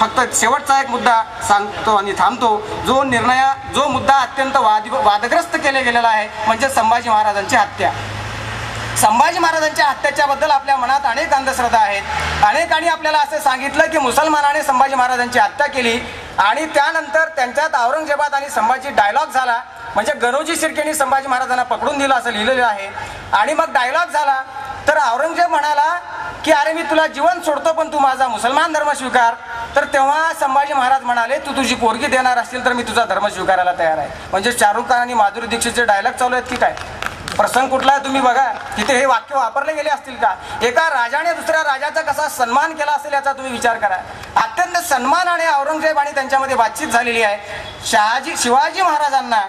फक्त शेवटचा एक मुद्दा सांगतो आणि थांबतो. जो निर्णय जो मुद्दा अत्यंत वाद वादग्रस्त केले गेलेला आहे म्हणजे संभाजी महाराजांची हत्या. संभाजी महाराजांच्या हत्याच्याबद्दल आपल्या मनात अनेक अंधश्रद्धा आहेत. अनेकांनी आपल्याला असं सांगितलं की मुसलमानाने संभाजी महाराजांची हत्या केली आणि त्यानंतर त्यांच्यात औरंगजेबात आणि संभाजी डायलॉग झाला. म्हणजे गणोजी शिर्केनी संभाजी महाराजांना पकडून दिलं असं लिहिलेलं आहे. आणि मग डायलॉग झाला. तर औरंगजेब म्हणाला की अरे मी तुला जीवन सोडतो पण तू माझा मुसलमान धर्म स्वीकार. तर तेव्हा संभाजी महाराज म्हणाले तू तुझी पोरगी देणार असतील तर मी तुझा धर्म स्वीकारायला तयार आहे. म्हणजे शाहरुख खान आणि माधुरी दीक्षितचे डायलॉग चालू आहेत की काय? प्रसंग कुठला आहे तुम्ही बघा. तिथे हे वाक्य वापरले गेले असतील का? एका राजाने दुसऱ्या राजाचा कसा सन्मान केला असेल याचा तुम्ही विचार करा. अत्यंत सन्मानाने औरंगजेब आणि त्यांच्यामध्ये बातचीत झालेली आहे. शहाजी शिवाजी महाराजांना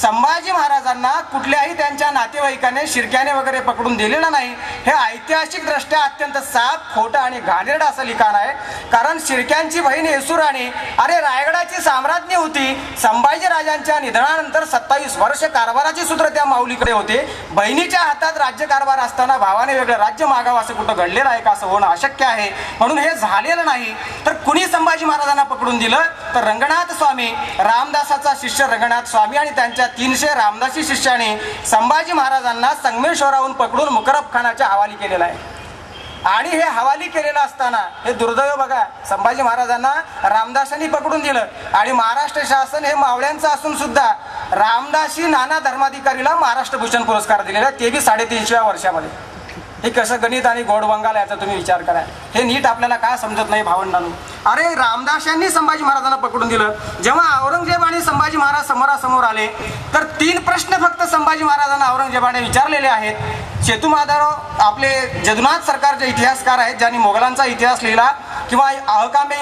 संभाजी महाराजांना कुठल्याही त्यांच्या नातेवाईकाने शिरक्याने वगैरे पकडून दिलेलं नाही. हे ऐतिहासिक दृष्ट्या अत्यंत साफ खोटं आणि घाणेरडं असं लिखाण आहे. कारण शिरक्यांची बहीण येसुराणी अरे रायगडाची साम्राज्ञी होती. संभाजी राजांच्या निधनानंतर सत्तावीस वर्ष कारभाराचे सूत्र त्या माऊलीकडे होते. बहिणीच्या हातात राज्यकारभार असताना भावाने वेगळं राज्य मागावं असं कुठं घडलेलं आहे का असं होणं अशक्य आहे. म्हणून हे झालेलं नाही. तर कुणी संभाजी महाराजांना पकडून दिलं? तर रंगनाथ स्वामी. रामदासाचा शिष्य रंगनाथ स्वामी आणि त्यांच्या तीनशे रामदासी शिष्याने संभाजी महाराजांना संगमेश्वराहून पकडून मुकरब खानाच्या हवाली केलेला आहे. आणि हे हवाली केलेलं असताना हे दुर्दैव बघा संभाजी महाराजांना रामदासांनी पकडून दिलं. आणि महाराष्ट्र शासन हे मावळ्यांचं असून सुद्धा रामदासी नाना धर्माधिकारीला महाराष्ट्र भूषण पुरस्कार दिलेला आहे. ते बी साडेतीनशेव्या वर्षामध्ये. हे कसं गणित आणि गोड याचा तुम्ही विचार करा. हे नीट आपल्याला काय समजत नाही भावंडांनो? अरे रामदास यांनी संभाजी महाराजांना पकडून दिलं. जेव्हा औरंगजेब आणि संभाजी महाराज समोरासमोर आले तर तीन प्रश्न फक्त संभाजी महाराजांना औरंगजेबाने विचारलेले आहेत. शेतू माधवराव आपले जदुनाथ सरकारचे इतिहासकार आहेत ज्यांनी मोगलांचा इतिहास लिहिला. किंवा अहकामे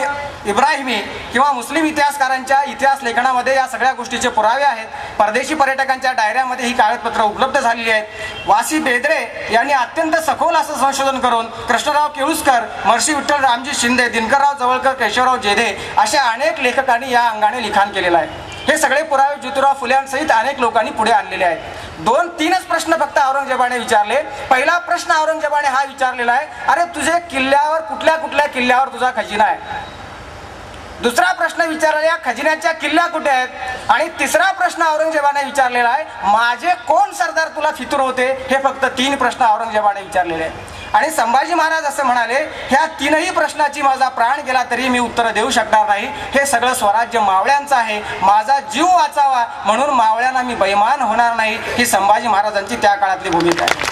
इब्राहिमी किंवा मुस्लिम इतिहासकारांच्या इतिहास लेखनामध्ये या सगळ्या गोष्टीचे पुरावे आहेत. परदेशी पर्यटकांच्या डायऱ्यामध्ये ही कागदपत्र उपलब्ध झालेली आहेत. वासी बेदरे यांनी अत्यंत सखोल असं संशोधन करून कृष्णराव केळुसकर महर्षी विठ्ठल रामजी शिंदे दिनकरराव जवळकर केशवराव जेधे अशा अनेक लेखकांनी या अंगाने लिखाण केलेलं आहे. हे सगळे पुरावे ज्योतिराव फुल्यांसहित अनेक लोकांनी पुढे आणलेले आहेत. दोन तीनच प्रश्न फक्त औरंगजेबाने विचारले. पहिला प्रश्न औरंगजेबाने हा विचारलेला आहे अरे तुझे किल्ल्यावर कुठल्या कुठल्या किल्ल्यावर तुझा खजिना आहे? दुसरा प्रश्न विचारलेला या खजिन्याच्या किल्ल्या कुठे आहेत? आणि तिसरा प्रश्न औरंगजेबाने विचारलेला आहे माझे कोण सरदार तुला फितूर होते? हे फक्त तीन प्रश्न औरंगजेबाने विचारलेले आहेत. आणि संभाजी महाराज असं म्हणाले ह्या तीनही प्रश्नाची माझा प्राण गेला तरी मी उत्तर देऊ शकणार नाही. हे सगळं स्वराज्य मावळ्यांचं आहे. माझा जीव वाचावा म्हणून मावळ्यांना मी बैमान होणार नाही. ही संभाजी महाराजांची त्या काळातली भूमिका आहे.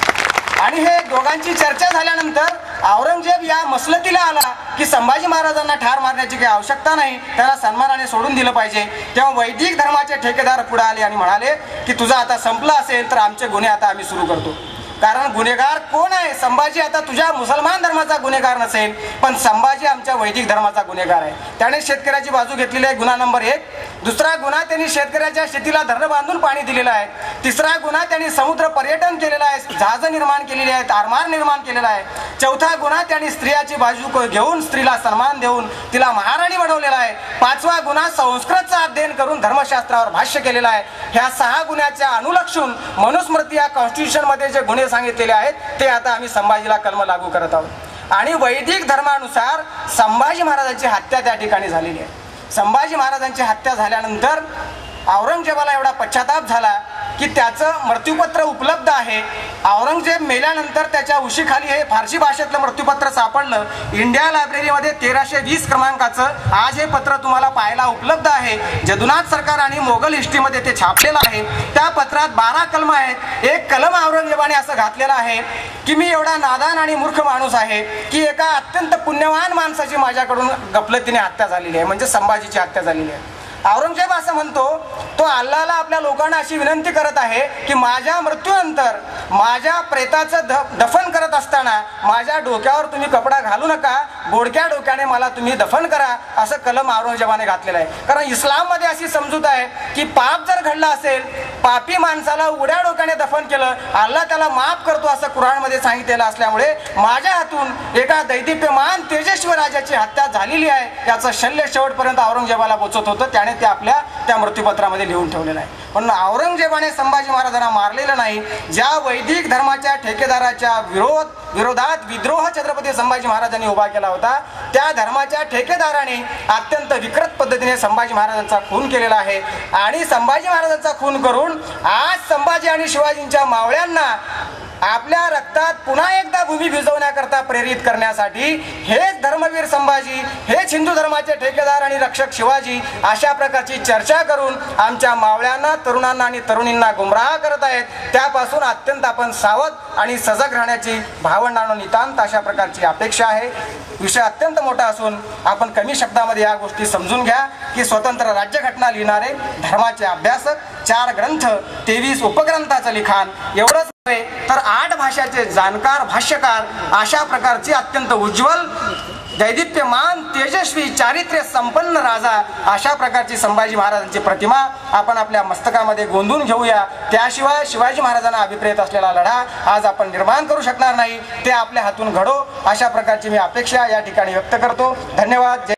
आणि हे दोघांची चर्चा झाल्यानंतर औरंगजेब या मसलतीला आला की संभाजी महाराजांना ठार मारण्याची काही आवश्यकता नाही. त्याला सन्मानाने सोडून दिलं पाहिजे. तेव्हा वैदिक धर्माचे ठेकेदार पुढे आले आणि म्हणाले की तुझं आता संपलं असेल तर आमचे गुन्हे आता आम्ही सुरू करतो. कारण गुन्हेगार कोण आहे? संभाजी आता तुझ्या मुसलमान धर्माचा गुन्हेगार नसेल पण संभाजी आमच्या वैदिक धर्माचा गुन्हेगार आहे. त्याने शेतकऱ्याची बाजू घेतलेली आहे गुन्हा नंबर एक. दुसरा गुन्हा त्यांनी शेतकऱ्याच्या शेतीला धरण बांधून पाणी दिलेलं आहे. तिसरा गुन्हा त्यांनी समुद्र पर्यटन केलेलं आहे जहाजं निर्माण केलेली आहेत आरमार निर्माण केलेला आहे. चौथा गुन्हा त्यांनी स्त्रियाची बाजू घेऊन स्त्रीला सन्मान देऊन तिला महाराणी बनवलेला आहे. पाचवा गुन्हा संस्कृतचा अध्ययन करून धर्मशास्त्रावर भाष्य केलेलं आहे. ह्या सहा गुन्ह्याच्या अनुलक्षून मनुस्मृती या कॉन्स्टिट्यूशनमध्ये जे गुन्हे सांगितलेले आहेत ते आता आम्ही संभाजीला कलम लागू करत आहोत. आणि वैदिक धर्मानुसार संभाजी महाराजांची हत्या त्या ठिकाणी झालेली आहे. संभाजी महाराजांची हत्या झाल्यानंतर औरंगजेबाला एवढा पश्चाताप झाला की त्याचं मृत्यूपत्र उपलब्ध आहे. औरंगजेब मेल्यानंतर त्याच्या उशीखाली हे फारसी भाषेतलं मृत्यूपत्र सापडलं. इंडिया लायब्ररीमध्ये तेराशे वीस क्रमांकाचं आज हे पत्र तुम्हाला पाहायला उपलब्ध आहे. जदुनाथ सरकार आणि मोगल हिस्ट्रीमध्ये ते छापलेलं आहे. त्या पत्रात बारा कलम आहेत. एक कलम औरंगजेबाने असं घातलेलं आहे की मी एवढा नादान आणि मूर्ख माणूस आहे की एका अत्यंत पुण्यवान माणसाची माझ्याकडून गफलतीने हत्या झालेली आहे. म्हणजे संभाजीची हत्या झालेली आहे. औरंगजेब असं म्हणतो तो अल्लाला आपल्या लोकांना अशी विनंती करत आहे की माझ्या मृत्यूनंतर माझ्या प्रेताचं ध दफन करत असताना माझ्या डोक्यावर तुम्ही कपडा घालू नका बोडक्या डोक्याने मला तुम्ही दफन करा असं कलम औरंगजेबाने घातलेलं आहे. कारण इस्लाममध्ये अशी समजूत आहे की पाप जर घडला असेल पापी माणसाला उड्या डोक्याने दफन केलं अल्ला त्याला माफ करतो असं कुराणमध्ये सांगितलेलं असल्यामुळे माझ्या हातून एका दैदिप्यमान तेजस्वी राजाची हत्या झालेली आहे याचं शल्य शेवटपर्यंत औरंगजेबाला पोचत होतं त्याने ते आपल्या त्या मृत्यूपत्रामध्ये लिहून ठेवलेलं आहे. पण औरंगजेबाने संभाजी महाराजांना मारलेलं नाही. ज्या वैदिक धर्माच्या ठेकेदाराच्या विरोध विरोधात विद्रोह छत्रपती संभाजी महाराजांनी उभा केला होता त्या धर्माच्या ठेकेदाराने अत्यंत विकृत पद्धतीने संभाजी महाराजांचा खून केलेला आहे. आणि संभाजी महाराजांचा खून करून आज संभाजी आणि शिवाजींच्या मावळ्यांना आपल्या रक्तात पुन्हा एकदा भूमी भिजवण्याकरता प्रेरित करण्यासाठी हेच धर्मवीर संभाजी हेच हिंदू धर्माचे ठेकेदार आणि रक्षक शिवाजी अशा प्रकारची चर्चा करून आमच्या मावळ्यांना तरुणांना आणि तरुणींना गुमराह करत आहेत. त्यापासून अत्यंत आपण सावध आणि सजग राहण्याची भावंडानो नितांत अशा प्रकारची अपेक्षा आहे. विषय अत्यंत मोठा असून आपण कमी शब्दामध्ये या गोष्टी समजून घ्या की स्वतंत्र राज्यघटना लिहिणारे धर्माचे अभ्यासक चार ग्रंथ तेवीस उपग्रंथाचं लिखाण एवढंच नव्हे तर आठ भाषाचे जाणकार भाष्यकार अशा प्रकारची अत्यंत उज्ज्वल दैदिप्यमान तेजस्वी चारित्र्य संपन्न राजा अशा प्रकारची संभाजी महाराजांची प्रतिमा आपण आपल्या मस्तकामध्ये गोंधून घेऊया. त्याशिवाय शिवाजी महाराजांना अभिप्रेत असलेला लढा आज आपण निर्माण करू शकणार नाही. ते आपल्या हातून घडो अशा प्रकारची मी अपेक्षा या ठिकाणी व्यक्त करतो. धन्यवाद.